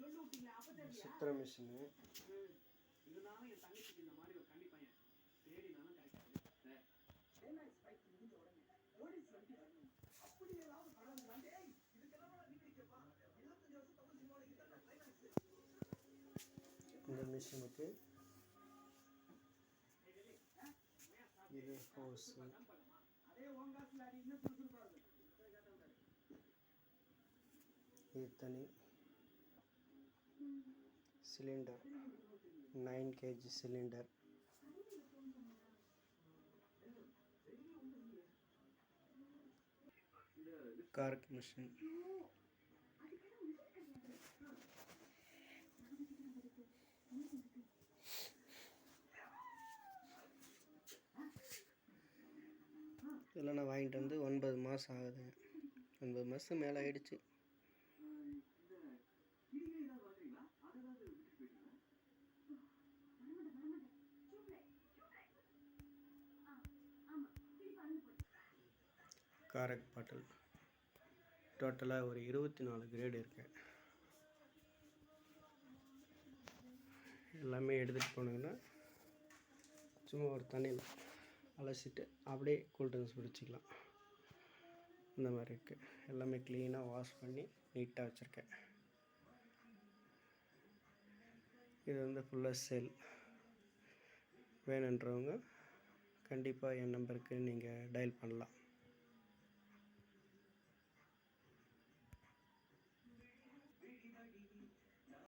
சுத்திர machine. இருந்தாலும் என் தங்கச்சிக்கு இந்த மாதிரி ஒரு கன்னி பையன். தேடினாலும் கிடைக்காது இந்த மிஷினுக்கு இது அதே அது இன்னும் இருக்கும் இது தனி. Cylinder. Nine KG cylinder. Garg machine. இதெல்லாம் நான் வாங்கிட்டு வந்து ஒன்பது மாதம் ஆகுதுங்க. ஒன்பது மாதம் மேலே ஆகிடுச்சு காரக் பாட்டில். டோட்டலாக ஒரு இருபத்தி நாலு கிரேடு இருக்கு. எல்லாமே எடுத்துகிட்டு போனீங்கன்னா சும்மா ஒரு தண்ணியில் அலசிட்டு அப்படியே கூல் ட்ரிங்க்ஸ் பிடிச்சிக்கலாம் இந்த மாதிரி இருக்குது எல்லாமே க்ளீனாக வாஷ் பண்ணி நீட்டாக வச்சுருக்கேன். இது வந்து ஃபுல்லாக செல் வேணுன்றவங்க கண்டிப்பாக என் நம்பருக்கு நீங்கள் டயல் பண்ணலாம்.